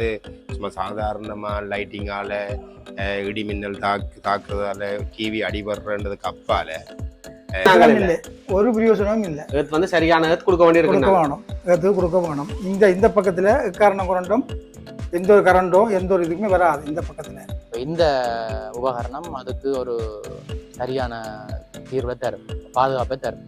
வந்து சும்மா சாதாரணமாக லைட்டிங்கால் இடி மின்னல் தாக்கு தாக்குறதால டிவி அடிபடுறன்றதுக்கு அப்பால ஒரு பிரயோஜனமும் இல்லை. எர்த் வந்து சரியான எர்த் கொடுக்க வேண்டியிருக்கு கொடுக்க வேணும். எது கொடுக்க வேணும். இந்த இந்த பக்கத்தில் காரணம் கொண்டும் எந்த ஒரு கரண்டோ எந்த ஒரு இதுக்குமே வராது இந்த பக்கத்தில். இந்த உபகரணம் அதுக்கு ஒரு சரியான தீர்வை தரும் பாதுகாப்பை தரும்.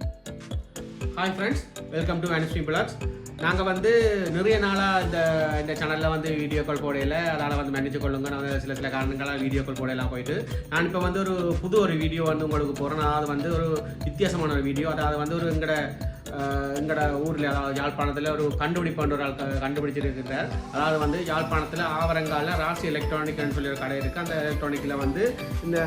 Hi friends welcome to ministry blogs நாங்கள் வந்து நிறைய நாளாக இந்த இந்த சேனலில் வந்து வீடியோ கால் போடையில் அதனால் வந்து மன்னிச்சு கொள்ளுங்க. நான் சில சில காரணங்களாக வீடியோ கால் போடையெல்லாம் போயிட்டு. நான் இப்போ வந்து ஒரு புது ஒரு வீடியோ வந்து உங்களுக்கு போகிறேன் அது வந்து ஒரு வித்தியாசமான ஒரு வீடியோ அதாவது வந்து ஒரு எங்கட எங்களோட ஊரில் அதாவது யாழ்ப்பாணத்தில் ஒரு கண்டுபிடிப்பான ஒரு ஆள் கண்டுபிடிச்சிருக்கிறார். அதாவது வந்து யாழ்ப்பாணத்தில் ஆவரங்கால ராசி எலக்ட்ரானிக்னு சொல்லி ஒரு கடை இருக்குது அந்த எலக்ட்ரானிக்கில் வந்து இந்த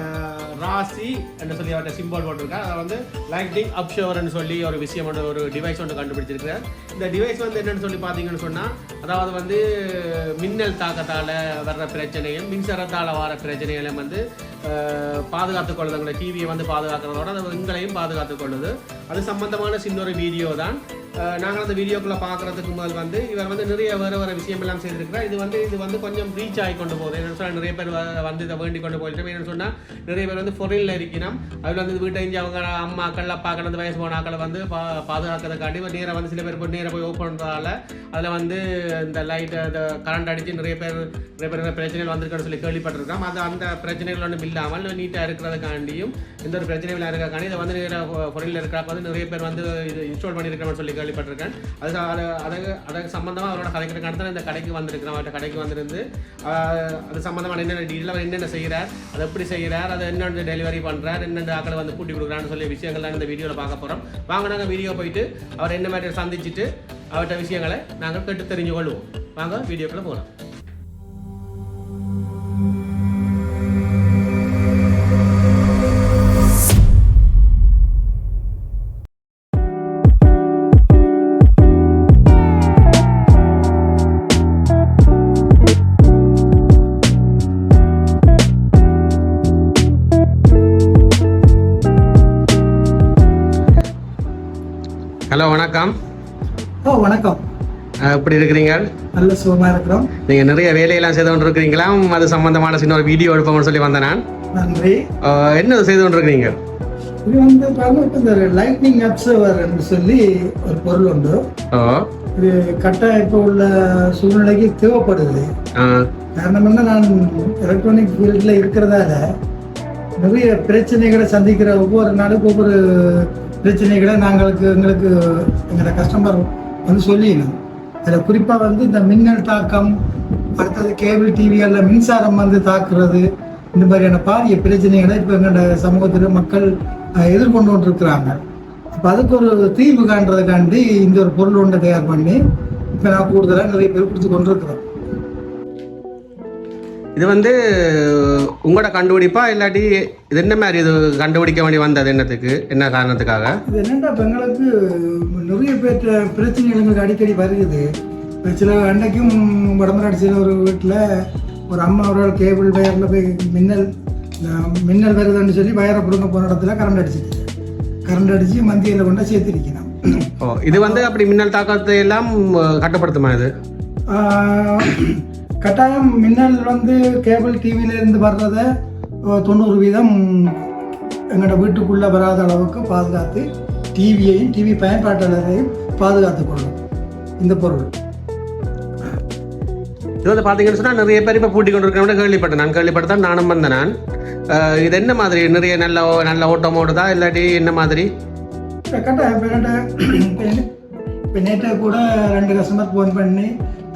ராசி என்று சொல்லி அவர்கிட்ட சிம்பிள் போட்டிருக்கார். அதை வந்து லைட்டிங் அப்ஷவர்னு சொல்லி ஒரு விஷயம் ஒன்று ஒரு டிவைஸ் ஒன்று கண்டுபிடிச்சிருக்கிறார். இந்த டிவைஸ் வந்து என்னன்னு சொல்லி பார்த்தீங்கன்னு சொன்னால் அதாவது வந்து மின்னல் தாக்கத்தால் வர்ற பிரச்சனையும் மின்சாரத்தால் வர பிரச்சனைகளையும் வந்து பாதுகாத்து பாதுகாத்துக் கொள்ளுது டிவியை வந்து பாதுகாக்கிறதோட அது எங்களையும் பாதுகாத்துக் கொள்ளுது. அது சம்பந்தமான சின்ன ஒரு வீடியோ தான். நாங்கள் அந்த வீடியோக்குள்ளே பார்க்குறதுக்கு முதல் வந்து இவர் வந்து நிறைய வேறு வேறு விஷயமெல்லாம் செய்திருக்கிறார். இது வந்து இது வந்து கொஞ்சம் ரீச் ஆகி கொண்டு போகுது. என்னென்னு சொன்னால் நிறைய பேர் வ- வந்து இதை வேண்டி கொண்டு போயிட்டு என்னென்னு சொன்னால் நிறைய பேர் வந்து பொருளில் இருக்கணும் அதில் வந்து வீட்டை இஞ்சி அவங்க அம்மாக்கள் அப்பாக்கள் அந்த வயசு போனாக்களை வந்து பா பாதுகாக்கிறதுக்காண்டி நேராக வந்து சில பேர் போய் நேராக போய் ஓப்பன் பண்ணுறதால அதில் வந்து இந்த லைட்டை இந்த கரண்ட் அடித்து நிறைய பேர் நிறைய பேர் பிரச்சனைகள் வந்திருக்குன்னு சொல்லி கேள்விப்பட்டிருக்கோம் அது அந்த பிரச்சனைகள் ஒன்றும் இல்லாமல் நீட்டாக இருக்கிறதுக்காண்டியும் எந்த ஒரு பிரச்சனையும் இருக்கிறக்காண்டி இதை வந்து நேராக பொருளில் இருக்கிறப்ப வந்து நிறைய பேர் வந்து இது இன்ஸ்டால் பண்ணியிருக்கிறோம்னு சொல்லி கேள்விப்பட்டிருக்கேன். அது அது அதுக்கு அதுக்கு சம்மந்தமாக அவரோட கதைக்கிறக்காண்டி தான் இந்த கடைக்கு வந்திருக்கிறேன். அவர்கிட்ட கடைக்கு வந்திருந்து அது சம்மந்தமான என்னென்ன டீட்டெயில் அவர் என்னென்ன செய்கிறார் அதை எப்படி செய்கிறார் அதை என்னென்ன டெலிவரி பண்ணுறார் என்னென்ன ஆக்களை வந்து கூட்டி கொடுக்குறான்னு சொல்லி விஷயங்கள்லாம் இந்த வீடியோவில் பார்க்க போகிறோம் வாங்க நாங்கள் வீடியோ போயிட்டு அவர் என்ன மாதிரி சந்திச்சுட்டு அவர்கிட்ட விஷயங்களை நாங்கள் கேட்டு தெரிஞ்சு கொள்வோம் வாங்க வீடியோக்குள்ளே போகலாம் ஹலோ வணக்கம். ஓ வணக்கம். எப்படி இருக்கிறீங்க? நல்ல சுகமாக இருக்கிறோம். நீங்கள் நிறைய வேலையெல்லாம் செய்து கொண்டு இருக்கிறீங்களா அது சம்பந்தமான சின்ன ஒரு வீடியோ எடுப்போம்னு சொல்லி வந்தேன் நான். நன்றி. என்ன செய்து கொண்டு இருக்கிறீங்க இது வந்து இப்ப இந்த லைட்னிங் அப்சர்வர் சொல்லி ஒரு பொருள் உண்டு. இது கட்டாயம் இப்போ உள்ள சூழ்நிலைக்கு தேவைப்படுது. காரணம் என்ன நான் எலக்ட்ரானிக் ஃபீல்டில் இருக்கிறதால நிறைய பிரச்சனைகளை சந்திக்கிற ஒவ்வொரு நாளுக்கு ஒவ்வொரு பிரச்சனைகளை நாங்களுக்கு எங்களுக்கு எங்களோட கஸ்டமர் வந்து சொல்லிடணும். அதில் குறிப்பாக வந்து இந்த மின்னல் தாக்கம் அடுத்தது கேபிள் டிவிகளில் மின்சாரம் வந்து தாக்குறது இந்த மாதிரியான பாரிய பிரச்சனைகளை இப்போ எங்களோட சமூகத்தில் மக்கள் எதிர்கொண்டு கொண்டிருக்கிறாங்க. அப்போ அதுக்கு ஒரு தீர்வு காண்றதுக்காண்டி இந்த ஒரு பொருள் ஒன்றை தயார் பண்ணி இப்போ நான் கூடுதலாக நிறைய பேர் கொடுத்து கொண்டிருக்கிறோம். இது வந்து உங்களோட கண்டுபிடிப்பா இல்லாட்டி இது என்ன மாதிரி இது கண்டுபிடிக்க வேண்டி வந்தது? என்னத்துக்கு? என்ன காரணத்துக்காக? இது என்னென்னா இப்போ எங்களுக்கு நிறைய பேர்ட்ட பிரச்சனைகள் எங்களுக்கு அடிக்கடி வருகுது சில அன்னைக்கும் வடமராட்சி சில ஒரு வீட்டில் ஒரு அம்மா ஒரு கேபிள் வயரில் போய் மின்னல் மின்னல் வருதுன்னு சொல்லி வயரை பிடுங்க போன இடத்துல கரண்ட் அடிச்சிட்டு கரண்ட் அடித்து மந்தியில் கொண்டு சேர்த்திருக்கணும் ஓ இது வந்து அப்படி மின்னல் தாக்கத்தை எல்லாம் கட்டுப்படுத்துமா இது? கட்டாயம் மின்னல் வந்து கேபிள் டிவியில இருந்து வர்றத தொண்ணூறு வீதம் எங்களோட வீட்டுக்குள்ளே வராத அளவுக்கு பாதுகாத்து டிவியையும் டிவி பயன்பாட்டாளரையும் பாதுகாத்துக் கொள்ளும் இந்த பொருள். இது வந்து பார்த்தீங்கன்னு சொன்னால் நிறைய பேர் இப்போ பூட்டி கொண்டு இருக்கிறவங்க கேள்விப்பட்டேன். நான் கேள்விப்பட்டதான் நானும் வந்தேன் நான். இது என்ன மாதிரி? நிறைய நல்ல நல்ல ஓட்டம் ஓடுதா இல்லாட்டி என்ன மாதிரி? என்கிட்ட இப்போ நேற்று கூட ரெண்டு கஸ்டமர் ஃபோன் பண்ணி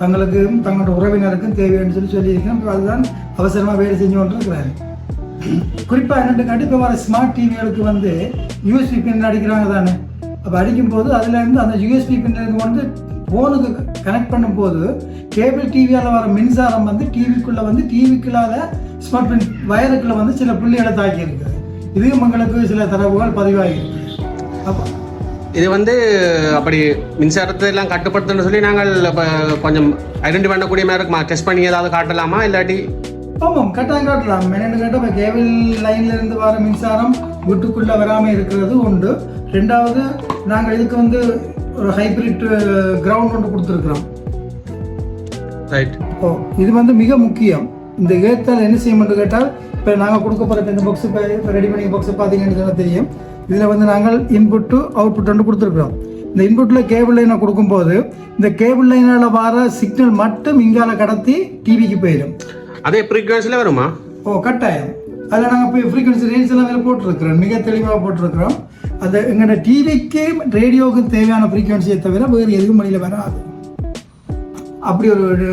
தங்களுக்கும் தங்களோட உறவினருக்கும் தேவைன்னு சொல்லி சொல்லியிருக்கேன் இப்போ அதுதான் அவசரமாக வேலை செஞ்சு கொண்டிருக்கிறாரு. குறிப்பாக என்னென்று காட்டி இப்போ வர ஸ்மார்ட் டிவிகளுக்கு வந்து யூஎஸ்பி பின் அடிக்கிறாங்க தானே. அப்போ அடிக்கும்போது அதுலேருந்து அந்த யூஎஸ்பி பின்லேருந்து வந்து ஃபோனுக்கு கனெக்ட் பண்ணும்போது கேபிள் டிவியால் வர மின்சாரம் வந்து டிவிக்குள்ளே வந்து டிவிக்குள்ளாத ஸ்மார்ட் பின் வயருக்குள்ளே வந்து சில புள்ளிகளை தாக்கி இருக்குது இதுவும் எங்களுக்கு சில தரவுகள் பதிவாகிருக்கு அப்போ இது வந்து அப்படி மின்சாரத்தை எல்லாம் கட்டுப்படுத்தணும்னு சொல்லி நாங்கள் இப்போ கொஞ்சம் ஐடென்டி பண்ணக்கூடிய மாதிரி டெஸ்ட் பண்ணி ஏதாவது காட்டலாமா? இல்லாட்டி ஆமாம் கட்டாயம் காட்டலாம். என்னென்னு கேட்டால் இப்போ கேபிள் லைன்ல இருந்து வர மின்சாரம் வீட்டுக்குள்ளே வராமல் இருக்கிறது உண்டு. ரெண்டாவது நாங்கள் இதுக்கு வந்து ஒரு ஹைபிரிட் கிரவுண்ட் ஒன்று கொடுத்துருக்குறோம். ரைட் ஓ இது வந்து மிக முக்கியம். இந்த ஏத்தால் என்ன செய்யணும்னு கேட்டால் இப்போ நாங்கள் கொடுக்க போகிற இந்த பாக்ஸ் இப்போ ரெடி பண்ணி பாக்ஸ் பார்த்தீங்கன்னு சொன்னா தெரியும். இதில் வந்து நாங்கள் இன்புட் டு அவுட்புட் வந்து கொடுத்துருக்குறோம். இந்த இன்புட்டில் கேபிள் லைனை கொடுக்கும்போது இந்த கேபிள் லைனால் வர சிக்னல் மட்டும் இங்கால கடத்தி டிவிக்கு போயிடும். அதே ஃப்ரீக்வன்சியில் வருமா? ஓ கட்டாயம். அதில் நாங்கள் இப்போ ஃப்ரீக்வன்சி ரேஞ்ச் எல்லாம் வேறு போட்டிருக்கிறோம். மிக தெளிவாக போட்டிருக்கிறோம். அந்த எங்களோட டிவிக்கு ரேடியோவுக்கு தேவையான ஃப்ரீக்வன்சியை தவிர வேறு எதுவும் மணியில் வராது. அப்படி ஒரு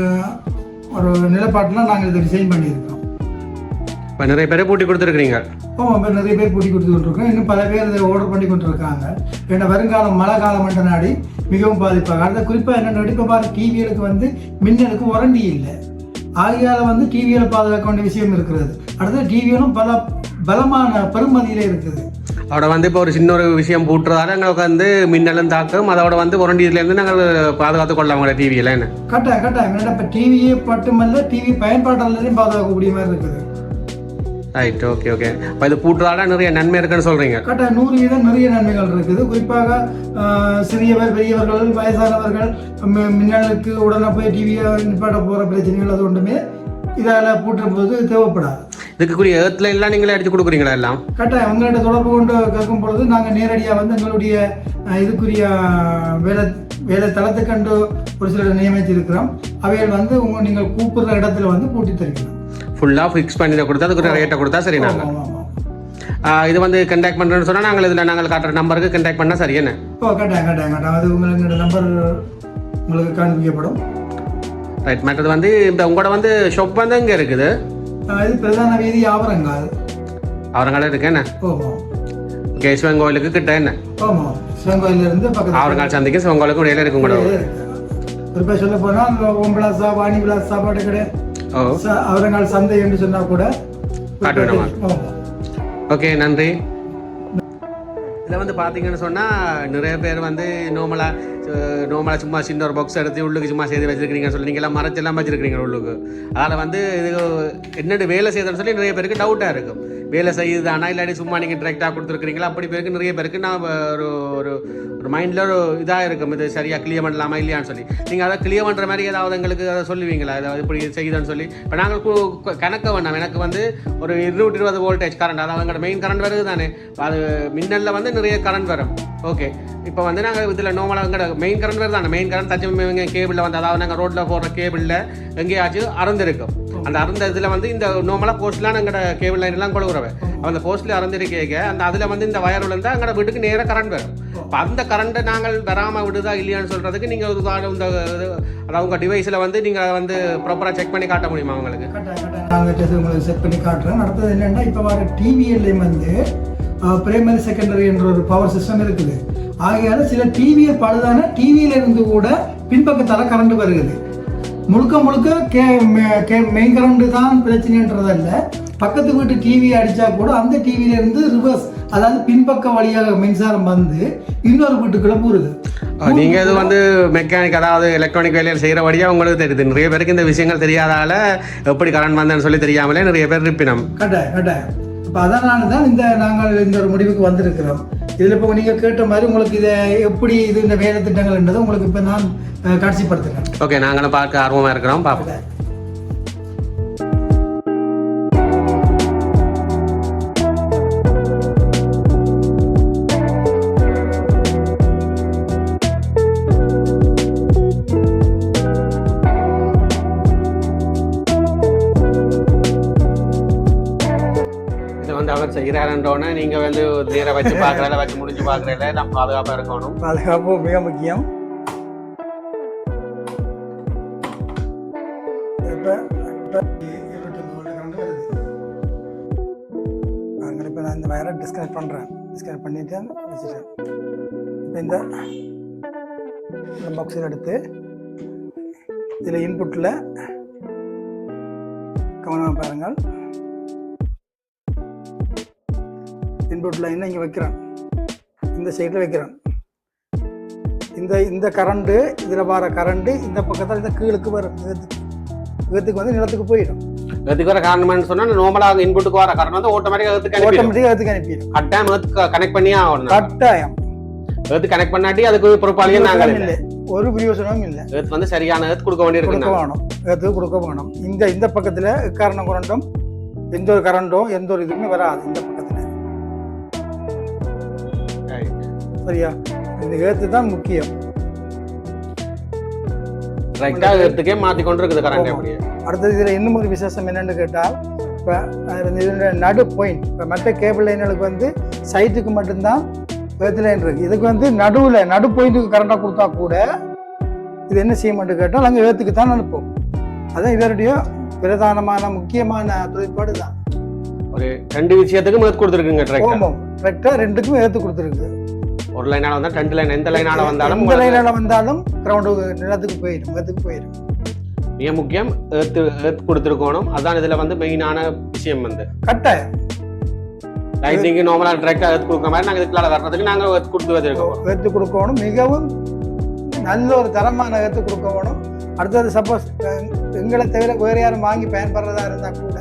ஒரு நிலப்பாட்டில் நாங்கள் இதை டிசைன் பண்ணியிருக்கிறோம். இப்போ நிறைய பேரை பூட்டி கொடுத்துருக்குறீங்க. இப்போ நிறைய பேர் கூட்டி கொடுத்து கொண்டிருக்கோம் இன்னும் பல பேர் இதை ஆர்டர் பண்ணி கொண்டு இருக்காங்க ஏன்னா வருங்காலம் மழை காலம் மட்டும் நாடி மிகவும் பாதிப்பாங்க அடுத்த குறிப்பாக என்னென்ன இப்போ பாரு டிவிகளுக்கு வந்து மின்னலுக்கு உரண்டி இல்லை. ஆகையால் வந்து டிவியில் பாதுகாக்க வேண்டிய விஷயம் இருக்கிறது. அடுத்தது டிவியிலும் பல பலமான பெருமதியில் இருக்குது. அதோட வந்து இப்போ ஒரு சின்ன ஒரு விஷயம் பூட்டுறதால எங்களுக்கு வந்து மின்னலும் தாக்கம். அதோட வந்து உரண்டியிலேருந்து நாங்கள் பாதுகாத்து கொள்ளலாம் உங்களோட டிவியில் என்ன கட்டாயம் ஏன்னா இப்போ டிவியே மட்டுமல்ல டிவி பயன்பாட்டாளரையும் பாதுகாக்கக்கூடிய மாதிரி இருக்குது. ரைட் ஓகே ஓகே இப்போ இது பூட்டுறதால நிறைய நன்மை இருக்குன்னு சொல்கிறீங்க கட்டாயம் நூறு வீதம் நிறைய நன்மைகள் இருக்குது. குறிப்பாக சிறியவர் பெரியவர்கள் வயசானவர்கள் மின்னலுக்கு உடனே போய் டிவியை நிப்பாட்ட போகிற பிரச்சனைகள் அது ஒன்றுமே இதால் பூட்டும் போது தேவைப்படாது. இதுக்குரிய ஏர்த்தில் எல்லாம் நீங்களே அடிச்சு கொடுக்குறீங்களா எல்லாம்? கட்டாயம் உங்கள்கிட்ட தொடர்பு கொண்டு கேட்கும் பொழுது நாங்கள் நேரடியாக வந்து எங்களுடைய இதுக்குரிய வேலை வேலை தளத்துக்கண்டு ஒரு சிலர் நியமித்திருக்கிறோம். அவைகள் வந்து உங்க நீங்கள் கூப்பிடுற இடத்துல வந்து பூட்டி தருகிறோம். ஃபுல்லாக ஃபிக்ஸ் பண்ணி கொடுத்தா அதுக்கு ரேட்டை கொடுத்தா சரி நாங்கள் இது வந்து கண்டாக்ட் பண்ணுறேன்னு சொன்னால் நாங்கள் இதில் நாங்கள் காட்டுற நம்பருக்கு கண்டாக்ட் பண்ணால் சரி என்ன? ஓ கட்டாயம் கட்டாயம் கட்டாயம். அது உங்களுக்கு நம்பர் உங்களுக்கு காண்பிக்கப்படும். ரைட் மற்றது வந்து இந்த உங்களோட வந்து ஷாப் வந்து எங்கே இருக்குது. இது பிரதான வீதி ஆவரங்கால். அவரங்கால இருக்கு என்ன? ஓகே சிவன் கோயிலுக்கு கிட்ட என்ன? ஆமாம் சிவங்கோயிலிருந்து பக்கத்தில். அவரங்கால் சந்தைக்கு சிவன் கோயிலுக்கும் இடையில இருக்கும் கூட குறிப்பாக சொல்ல போனால் ஓம் பிளாஸா வாணி பிளாஸ் சாப்பாடு கடை. அவரங்கால் சந்தை என்று சொன்னால் கூட ஓகே நன்றி. இதில் வந்து பார்த்தீங்கன்னு சொன்னால் நிறைய பேர் வந்து நார்மலாக நார்மலாக சும்மா சின்ன ஒரு பாக்ஸ் எடுத்து உள்ளுக்கு சும்மா செய்து வச்சிருக்கீங்கன்னு சொல்லி நீங்கள்லாம் மறைச்செல்லாம் வச்சிருக்கீங்க உள்ளுக்கு. அதில் வந்து இது என்னென்ன வேலை செய்யுதுன்னு சொல்லி நிறைய பேருக்கு டவுட்டாக இருக்கும். வேலை செய்யுதானா இல்லாட்டி சும்மா நீங்கள் டிரெக்டாக கொடுத்துருக்கீங்களா அப்படி பேருக்கு நிறைய பேருக்கு நான் ஒரு ஒரு ஒரு மைண்டில் ஒரு இதாக இருக்கும். இது சரியாக கிளியர் பண்ணலாமா இல்லையான்னு சொல்லி. நீங்கள் அதை கிளியர் பண்ணுற மாதிரி ஏதாவது எங்களுக்கு அதை சொல்லுவீங்களா? ஏதாவது இப்படி செய்யுதுன்னு சொல்லி. இப்போ நாங்கள் கணக்க வேண்டாம் எனக்கு வந்து ஒரு இருநூற்றி இருபது வோல்டேஜ் கரண்ட் அதாவது எங்களோட மெயின் கரண்ட் வருது தானே அது மின்னலில் வந்து நிறைய கரண்ட் வரும். ஓகே இப்போ வந்து நாங்கள் இதில் நார்மலாக எங்கட மெயின் கரண்ட் வேறு தானே? மெயின் கரண்ட் தச்சு கேபிளில் வந்து அதாவது நாங்கள் ரோட்டில் போடுற கேபிளில் எங்கேயாச்சும் அறந்திருக்கும். அந்த அறந்த இதில் வந்து இந்த நார்மலாக போஸ்ட்லாம் எங்கட கேபிள் லைன்லாம் எல்லாம் அந்த போஸ்ட்ல அறந்திருக்கேங்க அந்த அதில் வந்து இந்த வயர் விழுந்தால் எங்கட வீட்டுக்கு நேராக கரண்ட் வரும். இப்போ அந்த கரண்ட்டை நாங்கள் வராமல் விடுதா இல்லையான்னு சொல்கிறதுக்கு நீங்கள் ஒரு இந்த இது, அதாவது உங்கள் டிவைஸில் வந்து நீங்கள் வந்து ப்ராப்பராக செக் பண்ணி காட்ட முடியுமா உங்களுக்கு? நாங்கள் உங்களுக்கு பண்ணி காட்டுறேன். அடுத்தது என்னென்னா இப்போ வர டிவிஎல்லையும் வந்து பிரைமரி செகண்டரி என்ற ஒரு பவர் சிஸ்டம் இருக்குது. ஆகையால சில டிவியை பழுதான டிவியில இருந்து கூட பின்பக்கத்தால் கரண்ட் வருகிறது. முழுக்க முழுக்க கே கே மெயின் கரண்ட் தான் பிரச்சனைன்றதல்ல. பக்கத்து வீட்டு டிவி அடித்தா கூட அந்த டிவியில இருந்து ரிவர்ஸ் அதாவது பின்பக்க வழியாக மின்சாரம் வந்து இன்னொரு வீட்டுக்குள்ள போகுது. நீங்கள் இது வந்து மெக்கானிக் அதாவது எலக்ட்ரானிக் வேலையில் செய்கிறபடியாக உங்களுக்கு தெரியுது. நிறைய பேருக்கு இந்த விஷயங்கள் தெரியாதால எப்படி கரண்ட் வந்தேன்னு சொல்லி தெரியாமலே நிறைய பேர் இருப்பினம். கட்டாயம் கட்டாயம். இப்போ அதனால தான் இந்த நாங்கள் இந்த ஒரு முடிவுக்கு வந்திருக்கிறோம். இதில் இப்போ நீங்கள் கேட்ட மாதிரி உங்களுக்கு இதை எப்படி இது இந்த வேலை திட்டங்கள்ன்றதை உங்களுக்கு இப்போ நான் காட்சிப்படுத்துகிறேன். ஓகே நாங்களும் பார்க்க ஆர்வமாக இருக்கிறோம். பார்ப்போம். வந்து அவர் நீங்கள் வந்து தீர வச்சு பார்க்குறதில்ல வச்சு முடிஞ்சு பார்க்குறதில்ல நம்ம பாதுகாப்பாக இருக்கணும். பாதுகாப்பு மிக முக்கியம். இப்போ இப்போ நான் இந்த வயரை டிஸ்கனெக்ட் பண்ணுறேன் டிஸ்கனெக்ட் பண்ணிட்டு வச்சுட்டேன். இப்போ இந்த இந்த பாக்ஸில் எடுத்து இதில் இன்புட்டில் கவனமாக பாருங்கள். இன்புட் லைனை இங்கே வைக்கிறேன். இந்த சைடில் வைக்கிறேன். இந்த இந்த கரண்ட்டு இதில் வர கரண்ட்டு இந்த பக்கத்தில் இந்த கீழுக்கு வரும். இதுக்கு வந்து நிலத்துக்கு போயிடும். இதுக்கு வர காரணம்னு சொன்னா நார்மலாக இன்புட்டுக்கு வர கரண்ட் வந்து ஆட்டோமேட்டிக்காக எடுத்து கனெக்ட் ஆட்டோமேட்டிக்காக அதுக்கு அனுப்பிடும் கட்டாயம் எடுத்து கனெக்ட் பண்ணியே ஆகணும். கட்டாயம். எடுத்து கனெக்ட் பண்ணாட்டி அதுக்கு பொறுப்பாளியே நாங்கள். இல்லை. ஒரு பிரயோசனமும் இல்லை. ஏர்த் வந்து சரியான ஏர்த் கொடுக்க கொடுக்க வேண்டியிருக்கு வேணும். ஏற்று கொடுக்க வேணும். இந்த இந்த பக்கத்தில் காரணம் குரண்டும் எந்த ஒரு கரண்டோ எந்த ஒரு இதுவுமே வராது. இந்த சரியா? இந்த ஏற்று தான் முக்கியம். கரெக்டா ஏர்த்துக்கே மாத்தி கொண்டு இருக்குது கரண்ட். அப்படியே. அடுத்தது இதில் இன்னும் ஒரு விசேஷம் என்னன்னு கேட்டால் இப்போ நடு பாயிண்ட் இப்போ மற்ற கேபிள் லைன்களுக்கு வந்து சைட்டுக்கு மட்டும்தான் ஏற்று லைன் இருக்கு. இதுக்கு வந்து நடுவில் நடு பாயிண்ட்டுக்கு கரண்டாக கொடுத்தா கூட இது என்ன செய்ய மாட்டேன் கேட்டால் அங்கே ஏற்றுக்கு தான் அனுப்பும். அதான் இதனுடைய பிரதானமான முக்கியமான தொழிற்பாடு தான். ஒரு ரெண்டு விஷயத்துக்கு ஏர்த் கொடுத்துருக்குங்க ஓமம் கரெக்டாக ரெண்டுக்கும் ஏற்று கொடுத்துருக்கு. ஒரு லைனால வந்தா ரெண்டு லைன் எந்த லைனால வந்தாலும் எந்த லைனால வந்தாலும் கிரவுண்டு நிலத்துக்கு போயிடும் ஏற்றுக்கு போயிடும் மிக முக்கியம் ஏர்த் ஏர்த் கொடுத்துருக்கணும். அதான் இதுல வந்து மெயினான விஷயம் வந்து. கட்டாயம். லைட்டிங்கு நார்மலா ட்ரெக்டா ஏர்த் கொடுக்குற மாதிரி நாங்க இதுக்குள்ள வர்றதுக்கு நாங்க ஏர்த் கொடுத்து வச்சிருக்கோம். ஏற்று கொடுக்கணும் மிகவும் நல்ல ஒரு தரமான ஏற்று கொடுக்கணும். அடுத்தது சப்போஸ் எங்களை தவிர வேறு யாரும் வாங்கி பயன்படுறதா இருந்தால் கூட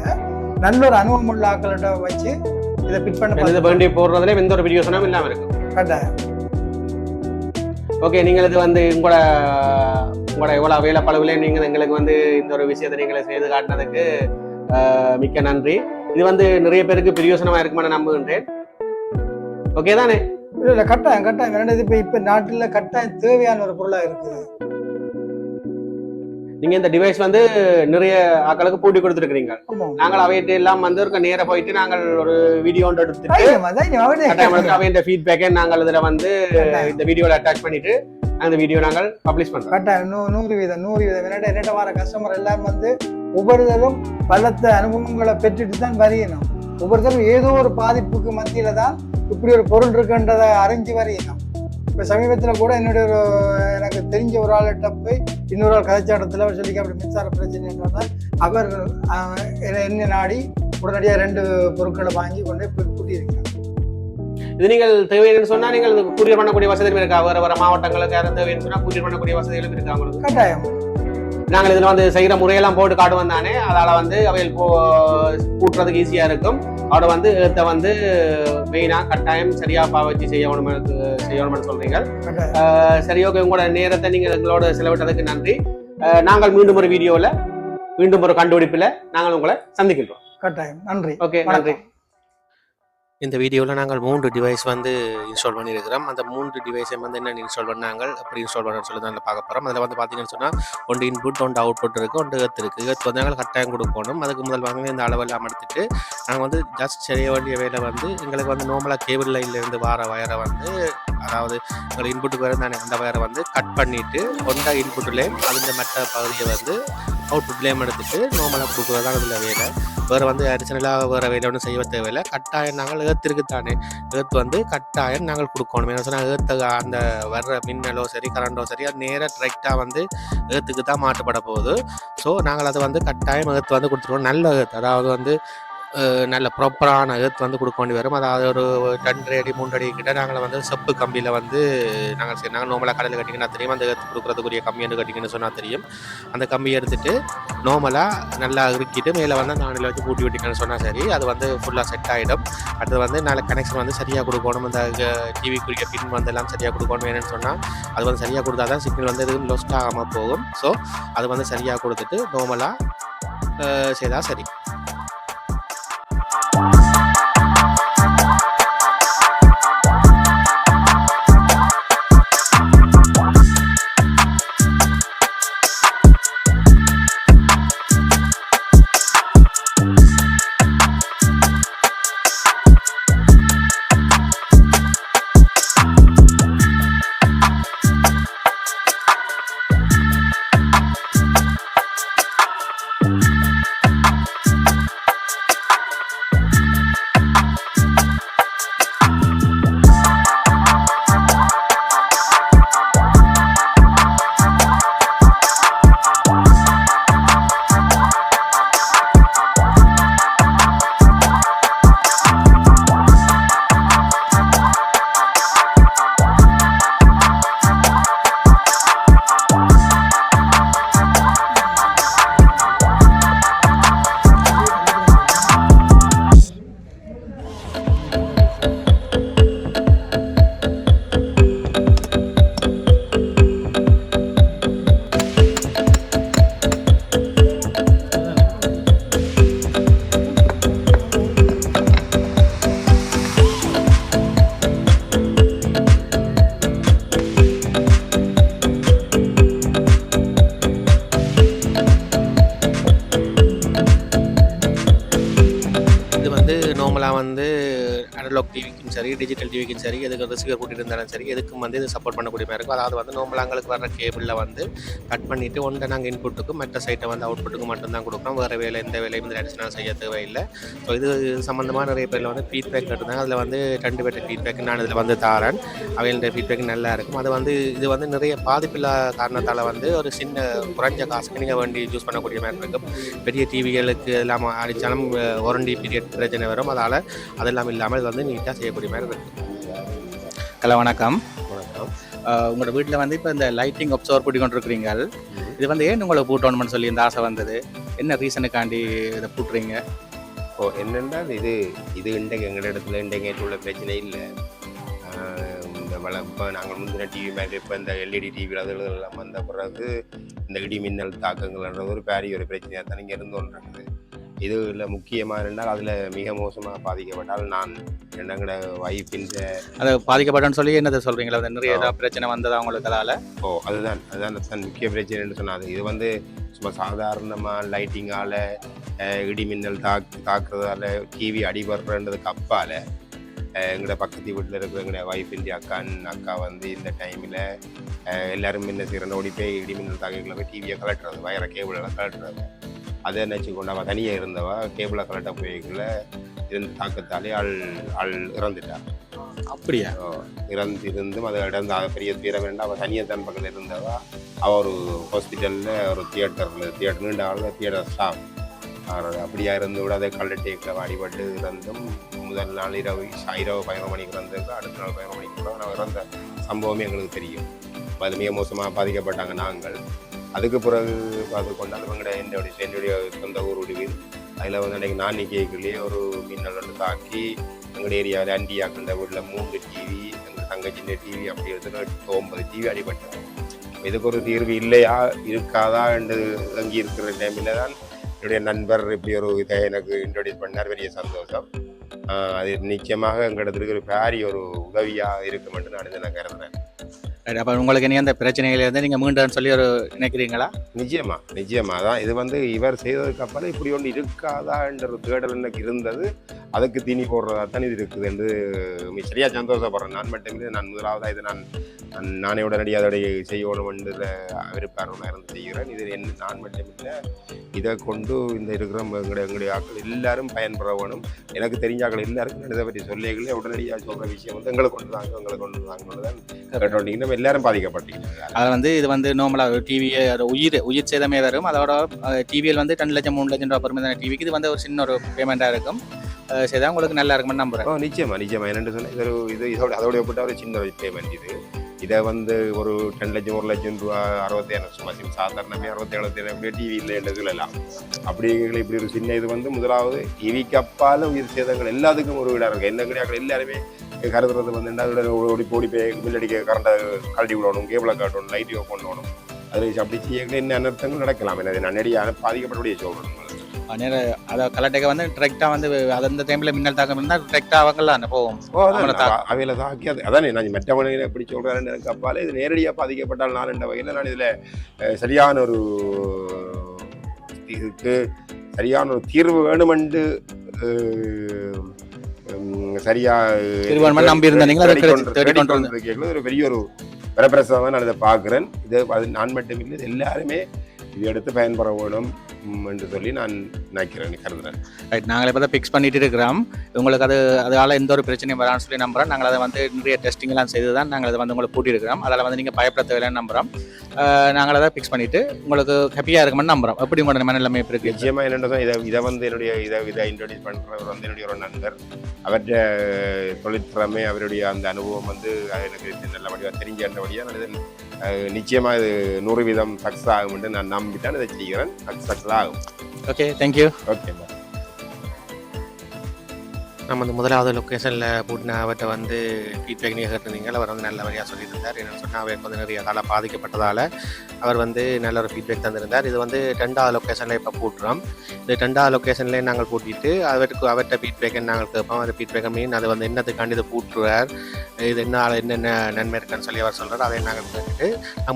நல்ல ஒரு அனுபவம் உள்ள ஆட்கள்கிட்ட வச்சு இதை பிட் பண்ண எந்த பார்த்து வேண்டி போடுறதுல எந்த ஒரு வீடியோ சொன்னாலும் இல்லாம இருக்கும். கட்டாயம். ஓகே நீங்கள் இது வந்து உங்களோட உங்களோட எவ்வளோ வேலைப்பளவில் நீங்கள் எங்களுக்கு வந்து இந்த ஒரு விஷயத்தை நீங்களை செய்து காட்டினதுக்கு மிக்க நன்றி. இது வந்து நிறைய பேருக்கு பிரயோசனமாக இருக்குமா நம்புகின்றேன். ஓகே தானே? இல்லை இல்லை கட்டாயம் கட்டாயம். ரெண்டாவது இப்போ இப்போ நாட்டில் கட்டாயம் தேவையான ஒரு பொருளாக இருக்குது. நீங்க இந்த டிவைஸ் வந்து நிறைய ஆட்களுக்கு பூட்டி கொடுத்துருக்கீங்க நாங்கள் அவையிட்ட எல்லாம் வந்து ஒரு நேர போயிட்டு நாங்கள் ஒரு வீடியோ ஒன்று எடுத்துட்டு அவனே. அவையின் ஃபீட்பேக்கை நாங்கள் இதுல வந்து. இந்த வீடியோல அட்டாச் பண்ணிட்டு அந்த வீடியோ நாங்கள் பப்ளிஷ் பண்றோம். நூ நூறு வீதம் நூறு வீதம். என்னட்ட என்னட்ட வர கஸ்டமர் எல்லாம் வந்து ஒவ்வொருத்தரும் பலத்த அனுபவங்களை பெற்றுட்டு தான் வரையணும். ஒவ்வொருத்தரும் ஏதோ ஒரு பாதிப்புக்கு மத்தியில தான் இப்படி ஒரு பொருள் இருக்குன்றதை அறிஞ்சு வரையணும். இப்போ சமீபத்தில் கூட என்னுடைய ஒரு எனக்கு தெரிஞ்ச ஒரு ஆள்கிட்ட போய் இன்னொரு ஆள் கதைச்ச இடத்துல அவர் சொல்லி அப்படி மின்சார பிரச்சனைன்றத அவர் என்னை நாடி உடனடியாக ரெண்டு பொருட்களை வாங்கி கொண்டு போய் கூட்டியிருக்கிறார். இது நீங்கள் தேவைன்னு சொன்னா நீங்கள் கூரியர் பண்ணக்கூடிய வசதிகளும் இருக்கா? வேற வேற மாவட்டங்களுக்கு யாரும் தேவைன்னு சொன்னா கூரியர் பண்ணக்கூடிய வசதிகளும் இருக்கா உங்களுக்கு? கட்டாயம். நாங்கள் இதுல வந்து செய்யற முறையெல்லாம் போட்டு காட்டுவோம் தானே. அதால வந்து அவைகள் போ கூட்டுறதுக்கு ஈஸியா இருக்கும். அவட வந்து ஏத்த வந்து மெயினா கட்டாயம் சரியா பாவச்சு செய்யணும் செய்யணும்னு அஹ் சரி ஓகே உங்களோட நேரத்தை நீங்க எங்களோட செலவிட்டதுக்கு நன்றி. நாங்கள் மீண்டும் ஒரு வீடியோல மீண்டும் ஒரு கண்டுபிடிப்புல நாங்கள் உங்களை சந்திக்கின்றோம். கட்டாயம். நன்றி. ஓகே நன்றி. இந்த வீடியோவில் நாங்கள் மூன்று டிவைஸ் வந்து இன்ஸ்டால் பண்ணியிருக்கிறோம். அந்த மூன்று டிவைஸை வந்து என்னென்ன இன்ஸ்டால் பண்ணாங்க அப்படி இன்ஸ்டால் பண்ண சொல்லி தான் பார்க்க போகிறோம் அதில் வந்து பார்த்தீங்கன்னு சொன்னால் ஒன்று இன்புட் ஒன்று அவுட்புட் இருக்குது ஒன்று எர்த் இருக்குது எர்த் வந்து நாங்கள் கட்டாயம் கொடுக்கணும். அதுக்கு முதல் வாங்க இந்த அளவெல்லாம் அமர்த்திட்டு நாங்கள் வந்து ஜஸ்ட் செய்ய வேண்டிய வேலை வந்து எங்களுக்கு வந்து நார்மலாக கேபிள் லைன்லேருந்து வார வயரை வந்து அதாவது எங்களுக்கு இன்புட்டுக்கு வர அந்த வயரை வந்து கட் பண்ணிவிட்டு ஒன்றா இன்புட்லேயும் அதுங்க மற்ற பகுதியை வந்து அவுட்புட்லேயும் எடுத்துட்டு நார்மலாக கொடுக்குறது தான் அதில் வேலை. வேறு வந்து அடிஷனலாக வேறு வேலை ஒன்றும் செய்ய தேவையில்லை. கட்டாயம் நாங்கள் ஏர்த்திருக்கு தானே. வந்து கட்டாயம் நாங்கள் கொடுக்கணும். என்ன சொன்னால் ஏர்த்து அந்த வர்ற மின்னலோ சரி கரண்டோ சரி அது நேராக டிரெக்டாக வந்து ஏர்த்துக்கு தான் மாற்றப்பட போகுது. ஸோ நாங்கள் அதை வந்து கட்டாயம் ஏற்று வந்து கொடுத்துருவோம். நல்ல ஏற்று அதாவது வந்து நல்ல ப்ராப்பரான எர்த் வந்து கொடுக்க வேண்டி வரும். அதாவது ஒரு ரெண்டு அடி மூன்று அடி கிட்ட நாங்கள் வந்து செப்பு கம்பியில் வந்து நாங்கள் சரி நாங்கள் நோமலாக கடையில் கட்டிங்கன்னா தெரியும். அந்த எர்த் கொடுக்குறதுக்குரிய கம்பி கட்டிங்கன்னு சொன்னால் தெரியும். அந்த கம்பியை எடுத்துட்டு நோமலாக நல்லா இறுக்கிட்டு மேலே வந்து அந்த ஆணில் வச்சு பூட்டி விட்டிங்கன்னு சொன்னால் சரி. அது வந்து ஃபுல்லாக செட் ஆகிடும் அடுத்து வந்து நல்ல கனெக்ஷன் வந்து சரியாக கொடுக்கணும். அந்த டிவிக்குரிய பின் வந்து எல்லாம் சரியாக கொடுக்கணும் வேணும்னு சொன்னால் அது வந்து சரியாக கொடுத்தா தான் சிக்னல் வந்து எதுவும் லொஸ்ட் ஆகாமல் போகும். ஸோ அது வந்து சரியாக கொடுத்துட்டு நோமலாக செய்தால் சரி. அனலாக் டிவிக்கும் சரி டிஜிட்டல் டிவிக்கும் சரி கூட்டிகிட்டு இருந்தாலும் சரி எதுக்கும் வந்து இது சப்போர்ட் பண்ணக்கூடிய மாதிரி இருக்கும். அதாவது வந்து நோம்பலாங்களுக்கு வர கேபிளில் வந்து கட் பண்ணிவிட்டு ஒன்றை நாங்கள் இன்புட்டுக்கும் மற்ற சைட்டை வந்து அவுட்புட்டுக்கு மட்டும்தான் கொடுக்குறோம் வேறு வேலை எந்த வேலையும் வந்து அடிஷனல் செய்ய தேவையில்லை. ஸோ இது சம்மந்தமாக நிறைய பேரில் வந்து ஃபீட்பேக் கட்டுறாங்க அதில் வந்து ரெண்டு பேர்ட்ட ஃபீட்பேக் நான் இதில் வந்து தாரேன். அவைகளோட ஃபீட்பேக் நல்லா இருக்கும். அது வந்து இது வந்து நிறைய பாதிப்பில்லா காரணத்தால் வந்து ஒரு சின்ன குறைஞ்ச காசுக்கு நீங்கள் வண்டி யூஸ் பண்ணக்கூடிய மாதிரி இருக்கும். பெரிய டிவிகளுக்கு எல்லாம் அடித்தாலும் ஒரண்டி பீரியட் பிரச்சனை வரும். அதால் அதெல்லாம் இல்லாமல் இது வந்து நீட்டாக செய்யக்கூடிய மாதிரி இருக்கும். ஹலோ வணக்கம். உங்களோட வீட்டில் வந்து இப்போ இந்த லைட்டிங் அப்சர்வ் பண்ணி கொண்டிருக்கிறீங்க இது வந்து ஏன் உங்களுக்கு பூட்டணும்னு சொல்லி இந்த ஆசை வந்தது? என்ன ரீசனுக்காண்டி இதை பூட்டுறீங்க? ஓ என்னென்றால் இது இது இன்றைக்கு எங்கள் இடத்துல இன்றைக்கு உள்ள பிரச்சனை இல்லை. இந்த வள இப்போ நாங்கள் முந்தின டிவி மாதிரி இப்போ இந்த E எல்இடி டிவி அதுகளெல்லாம் வந்த பிறகு இந்த இடி மின்னல் தாக்கங்கள்ன்றது ஒரு பெரிய ஒரு பிரச்சனையாக தான் இங்கே இருந்து கொண்டிருக்குது இது இல்லை முக்கியமாக இருந்தால் அதில் மிக மோசமாக பாதிக்கப்பட்டால் நான் எங்களோட வைஃபின் அதை பாதிக்கப்பட்டோன்னு சொல்லி என்னதை சொல்கிறீங்களா அது நிறைய ஏதாவது பிரச்சனை வந்ததா உங்களுக்கு அதால் ஓ அதுதான் அதுதான் தான் முக்கிய பிரச்சனைன்னு சொன்னாது இது வந்து சும்மா சாதாரணமாக லைட்டிங்கால் இடி மின்னல் தாக் தாக்குறதால டிவி அடிபடுறன்றதுக்கு அப்பால் எங்களோட பக்கத்து வீட்டில் இருக்கிற எங்களோட வைஃப் இந்திய அக்கா அக்கா வந்து இந்த டைமில் எல்லாரும் என்ன செய்கிறோம் ஓடி போய் இடி மின்னல் தாக்கிகளை போய் டிவியை கலட்டுறது வயரை கேபிளெல்லாம் கலட்டுறது அதை நினச்சி கொண்டு அவள் தனியாக இருந்தவா கேபிளை கலட்ட போய்க்குள்ள இருந்து தாக்கத்தாலே ஆள் ஆள் இறந்துட்டா. அப்படியா? இறந்து இருந்தும் அதை இடந்து அதை பெரிய தீர வேண்டாம் அவள் தனியாக தன் பக்கத்தில் இருந்தவா? அவள் ஒரு ஹாஸ்பிட்டலில் ஒரு தியேட்டரில் தியேட்டர் நீண்ட ஆள் தியேட்டர் ஸ்டாஃப் அப்படியா இருந்து கூட அதை கல்ல டேக்கில் வாடிப்பட்டு இறந்தும் முதல் நாள் இரவு இரவு பதினொரு மணிக்கு இறந்தது அடுத்த நாள் பதினொரு மணிக்கு கூட நான் இறந்த சம்பவமே எங்களுக்கு தெரியும். அது மிக மோசமாக பாதிக்கப்பட்டாங்க நாங்கள். அதுக்கு பிறகு பார்த்து கொண்டாலும் எங்களுடைய என்னுடைய என்னுடைய சொந்த ஊர் உடுவில் அதில் வந்து அன்றைக்கி நான் நிற்கக்குள்ளேயே ஒரு மின்னல் தாக்கி எங்கள் ஏரியாவில் அண்டியாக்கின்ற வீட்டில் மூன்று டிவி எங்கள் தங்கச்சின்ற டிவி அப்படி எடுத்து ஒன்பது டிவி அடிபட்டது. இதுக்கு ஒரு தீர்வு இல்லையா? இருக்காதா? என்று தங்கி இருக்கிற டைமில் தான் என்னுடைய நண்பர் இப்படி ஒரு இதை எனக்கு இன்ட்ரடியூஸ் பண்ணார். பெரிய சந்தோஷம். அது நிச்சயமாக எங்களிடத்துக்கு ஒரு பேரி ஒரு உதவியாக இருக்கும் என்று நான் இதை நான் கருதுறேன் அப்போ உங்களுக்கு இனி அந்த பிரச்சனையிலேருந்து நீங்கள் மீண்டும் சொல்லி ஒரு நினைக்கிறீங்களா நிச்சயமா நிச்சயமா. தான் இது வந்து இவர் செய்ததுக்கு அப்புறம் இப்படி ஒன்று இருக்காதா என்ற ஒரு தேடல் எனக்கு இருந்தது. அதுக்கு தீனி போடுறதா தான் இது இருக்குது என்று மி- சந்தோஷப்படுறேன். நான் மட்டும் நான் முதலாவதாக இதை நான் நான் நானே உடனடியாக அதோடைய செய்யணும் என்று விருப்பார்வமாக இருந்து செய்கிறேன். இது என் நான் மட்டுமில்லை இதை கொண்டு இந்த இருக்கிற எங்களுடைய எங்களுடைய ஆட்கள் எல்லாரும் பயன்பெற வேணும் எனக்கு தெரிஞ்ச ஆக்கள் எல்லாருக்கும் இதை பற்றி சொல்லிகளே உடனடியாக சொல்கிற விஷயம் வந்து எங்களை கொண்டு வாங்க எங்களை கொண்டு தாங்கன்னு தான் கேட்டோம். நம்ம எல்லாரும் பாதிக்கப்பட்டீங்க அது வந்து இது வந்து நார்மலாக டிவியை உயிர் உயிர் சேதமே வரும் அதோட டிவியில் வந்து ரெண்டு லட்சம் மூணு லட்சம் ரூபா பெருமையான டிவிக்கு இது வந்து ஒரு சின்ன ஒரு பேமெண்ட்டாக இருக்கும். செய்தால் உங்களுக்கு நல்லா இருக்கும்னு நம்புகிறேன் ஓ நிச்சயமா நிச்சயமா. என்னென்னு சொன்னால் இது ஒரு இது இதோட அதோட ஒப்பிட்ட ஒரு சின்ன பேமெண்ட் இது. இதை வந்து ஒரு ரெண்டு லட்சம் ஒரு லட்சம் ரூபா அறுபத்தேழு சும்மா சிம் சாதாரணமே அறுபத்தேழு அப்படியே டிவி இல்லை என்று சொல்லலாம் அப்படி இப்படி ஒரு சின்ன இது வந்து முதலாவது டிவிக்கு அப்பால உயிர் சேதங்கள் எல்லாத்துக்கும் ஒரு வீடாக இருக்குது என்ன கிடையாது எல்லாருமே கருதுறது வந்து என்ன அதோட ஓடி போடி போய் மில்லடிக்க கரண்ட்டை கழட்டி விடணும் கேபிளை காட்டணும் லைட்டு கொண்டு அதில் அப்படி செய்ய என்ன அனர்த்தங்கள் நடக்கலாம்? என்ன நன்னடியாக பாதிக்கப்படக்கூடிய சொல்கிறேன் நேர அதை கலட்டைக்கு வந்து டிரெக்டாக வந்து அந்த டைமில் மின்னல் தாக்கம் இருந்தால் டிரெக்டாக அவங்களாம் அந்த அவ- அவையில தாக்கி அது அதானே நான் மற்றவனை எப்படி சொல்கிறேன்னு எனக்கு அப்பாலே இது நேரடியாக பாதிக்கப்பட்டால் நான் என்ற வகையில் நான் இதில் சரியான ஒரு இதுக்கு சரியான ஒரு தீர்வு வேணுமென்று சரியா ஒரு பெரிய ஒரு வரப்பிரசாதமாக நான் இதை பார்க்குறேன். இது அது நான் மட்டும் இல்லை எல்லாருமே இதை எடுத்து பயன்பெற வேணும் என்று சொல்லி நான் நினைக்கிறேன் கருதுறேன். ரைட் நாங்கள் இப்போ தான் ஃபிக்ஸ் பண்ணிட்டு இருக்கிறோம். உங்களுக்கு அது அதனால் எந்த ஒரு பிரச்சனையும் வரான்னு சொல்லி நம்புறோம். நாங்கள் அதை வந்து நிறைய டெஸ்டிங் எல்லாம் செய்து தான் நாங்கள் அதை வந்து உங்களுக்கு பூட்டியிருக்கிறோம் அதில் வந்து நீங்கள் பயப்பட தேவையில்லைன்னு நம்புறோம். அஹ் நாங்கள் அதை ஃபிக்ஸ் பண்ணிட்டு உங்களுக்கு ஹாப்பியாக இருக்குமென்னு நம்புறோம். எப்படி உங்களோட மனநிலைமை எப்படி இருக்கு? நிச்சயமா என்னென்ன இதை இதை வந்து என்னுடைய இதை இதை இன்ட்ரடியூஸ் பண்ணுறவர் வந்து என்னுடைய ஒரு நண்பர். அவருடைய தொழிற்திறமை அவருடைய அந்த அனுபவம் வந்து அது எனக்கு நல்லபடியாக தெரிஞ்சபடியாக நான் இதில் அஹ், நிச்சயமா இது நூறு வீதம் சக்ஸஸ் ஆகும் என்று நான் நம்பித்தான் இதை செய்கிறேன். சக்ஸஸ் ஆகும். ஓகே தேங்க்யூ ஓகே நம்ம இந்த முதலாவது லொக்கேஷனில் பூட்டின அவர்கிட்ட வந்து ஃபீட்பேக் நீங்கள் கேட்டிருந்தீங்க அவர் வந்து நல்ல வழியாக சொல்லியிருந்தார். என்னென்னு சொன்னால் அவர் வந்து நிறைய காலம் பாதிக்கப்பட்டதால் அவர் வந்து நல்ல ஒரு ஃபீட்பேக் தந்திருந்தார். இது வந்து ரெண்டாவது லொக்கேஷனில் இப்போ போட்டுறோம் இது ரெண்டாவது லொக்கேஷன்லேயே நாங்கள் போட்டிட்டு அவருக்கு அவர்கிட்ட ஃபீட்பேக்கை நாங்கள் கேட்போம் அந்த ஃபீட்பேக் மீன் அது வந்து என்னத்துக்காண்டி இதை போட்டுருவார் இது என்ன என்னென்ன நன்மை இருக்குன்னு சொல்லி அவர் சொல்கிறார் அதை நாங்கள் கேட்டுட்டு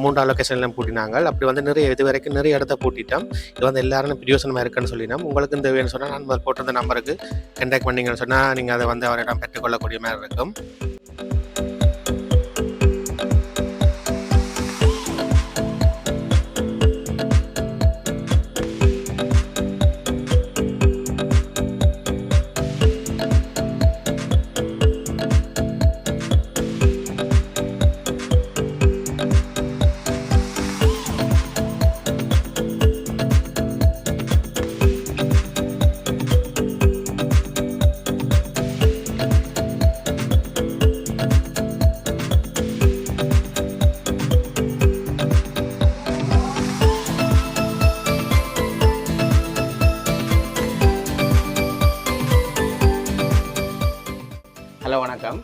மூன்றாவது லொக்கேஷன்லாம் பூட்டினாங்க. அப்படி வந்து நிறைய இது வரைக்கும் நிறைய இடத்த பூட்டிட்டோம். இது வந்து எல்லாரும் பிரியோசனமாக இருக்குன்னு சொல்லினோம். உங்களுக்கு இந்த வேணும்னு சொன்னால் நான் போட்டிருந்த நம்பருக்கு கண்டாக்ட் பண்ணீங்கன்னு சொன்னால் நீங்கள் அதை வந்து அவரிடம் பெற்றுக்கொள்ளக்கூடிய மாதிரி இருக்கும்.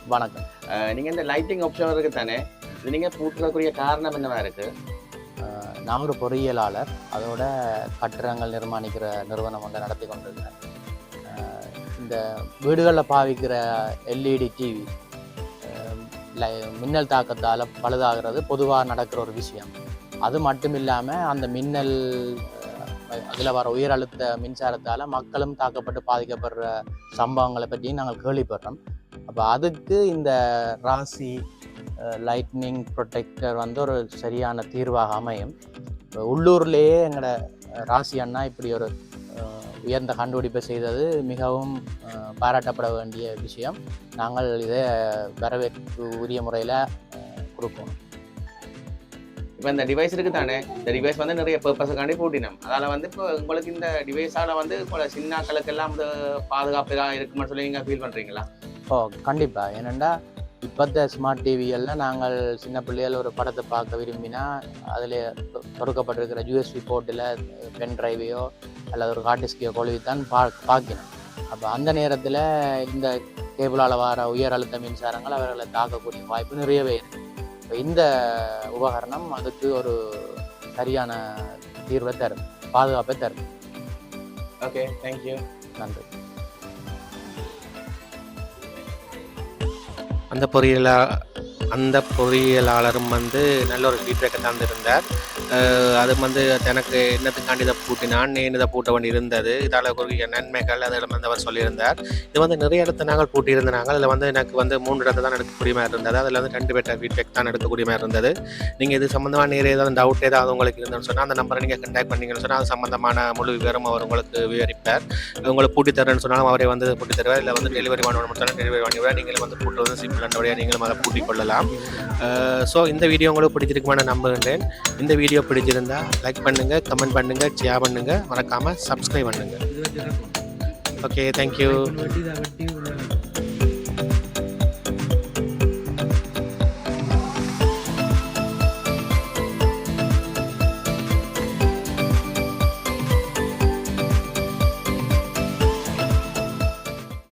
வணக்கம். நீங்கள் இந்த லைட்டிங் ஆப்ஷன் இருக்கு தானே நீங்கள் பூட்டுறதுக்குரிய காரணம் என்னவா இருக்குது நான் ஒரு பொறியியலாளர். அதோட கட்டிடங்கள் நிர்மாணிக்கிற நிறுவனம் ஒன்றை நடத்தி கொண்டிருக்கிறேன். அஹ் இந்த வீடுகளில் பாவிக்கிற எல்இடி டிவி மின்னல் தாக்கத்தால் பழுதாகிறது பொதுவாக நடக்கிற ஒரு விஷயம். அது மட்டும் இல்லாமல் அந்த மின்னல் அதில் வர உயர் அழுத்த மின்சாரத்தால் மக்களும் தாக்கப்பட்டு பாதிக்கப்படுற சம்பவங்களை பற்றியும் நாங்கள் கேள்விப்படுறோம். அப்போ அதுக்கு இந்த ராசி லைட்னிங் ப்ரொடெக்டர் வந்து ஒரு சரியான தீர்வாக அமையும். இப்போ உள்ளூர்லேயே எங்களோட ராசி அண்ணா இப்படி ஒரு உயர்ந்த கண்டுபிடிப்பை செய்தது மிகவும் பாராட்டப்பட வேண்டிய விஷயம். நாங்கள் இதை வரவேற்பு உரிய முறையில் கொடுப்போம். இப்போ இந்த டிவைஸ் இருக்கு தானே இந்த டிவைஸ் வந்து நிறைய பர்பஸுக்காண்டி பூட்டினோம். அதால் வந்து இப்போ உங்களுக்கு இந்த டிவைஸால் வந்து இப்போ சின்னாக்களுக்கெல்லாம் வந்து பாதுகாப்பாக இருக்குமென்னு சொல்லி நீங்கள் ஃபீல் பண்ணுறீங்களா ஓ கண்டிப்பாக ஏனெண்டா இப்போத்த ஸ்மார்ட் டிவிகளில் நாங்கள் சின்ன பிள்ளைகள் ஒரு படத்தை பார்க்க விரும்பினா அதில் தொடுக்கப்பட்டிருக்கிற யூஎஸ்பி போர்ட்டில் பென் டிரைவையோ அல்லது ஒரு ஹார்ட் டிஸ்கையோ கொழுவித்தான் பா பார்க்கணும் அப்போ அந்த நேரத்தில் இந்த கேபிளால் வர உயர் அழுத்த மின்சாரங்கள் அவர்களை தாக்கக்கூடிய வாய்ப்பு நிறையவே இருக்கு. இப்போ இந்த உபகரணம் அதுக்கு ஒரு சரியான தீர்வை தரும் பாதுகாப்பை தரும். ஓகே தேங்க்யூ நன்றி. அந்த பொரியலாக அந்த பொறியியலாளரும் வந்து நல்ல ஒரு ஃபீட்பேக்கை தந்திருந்தார். அது வந்து எனக்கு என்னத்துக்காண்டி இதை பூட்டினான் நான் இதை பூட்ட வேண்டி இருந்தது இதால் குறிய நன்மைகள் அதில் வந்து அவர் சொல்லியிருந்தார். இது வந்து நிறைய இடத்த நாங்கள் பூட்டியிருந்தாங்க அதில் வந்து எனக்கு வந்து மூன்று இடத்தை தான் எடுக்கக்கூடிய மாதிரி இருந்தது. அதில் வந்து ரெண்டு பேர்ட்ட ஃபீட்பேக் தான் எடுக்கக்கூடிய மாதிரி இருந்தது. நீங்கள் இது சம்மந்தமான நிறைய ஏதாவது டவுட் ஏதாவது உங்களுக்கு இருந்ததுன்னு சொன்னால் அந்த நம்பரை நீங்கள் கண்டாக்ட் பண்ணீங்கன்னு சொன்னால் அது சம்மந்தமான முழு விவரம் அவர் உங்களுக்கு விவரிப்பார். உங்களை பூட்டி தரேன்னு சொன்னாலும் அவரே வந்து பூட்டி தருவார். இல்லை வந்து டெலிவரி பண்ணணும் மட்டும் டெலிவரி பண்ணிவிடுவார் நீங்களும் வந்து பூட்டு வந்து சிம்பிள் வழியாக நீங்களும் அதை பூட்டிக் கொள்ளலாம். ஸோ இந்த வீடியோ உங்களுக்கு பிடிச்சிருக்குமான நம்புகின்றேன். இந்த வீடியோ பிடிச்சிருந்தா லைக் பண்ணுங்கள் கமெண்ட் பண்ணுங்கள் ஷேர் பண்ணுங்கள் மறக்காமல் சப்ஸ்கிரைப் பண்ணுங்கள் ஓகே தேங்க்யூ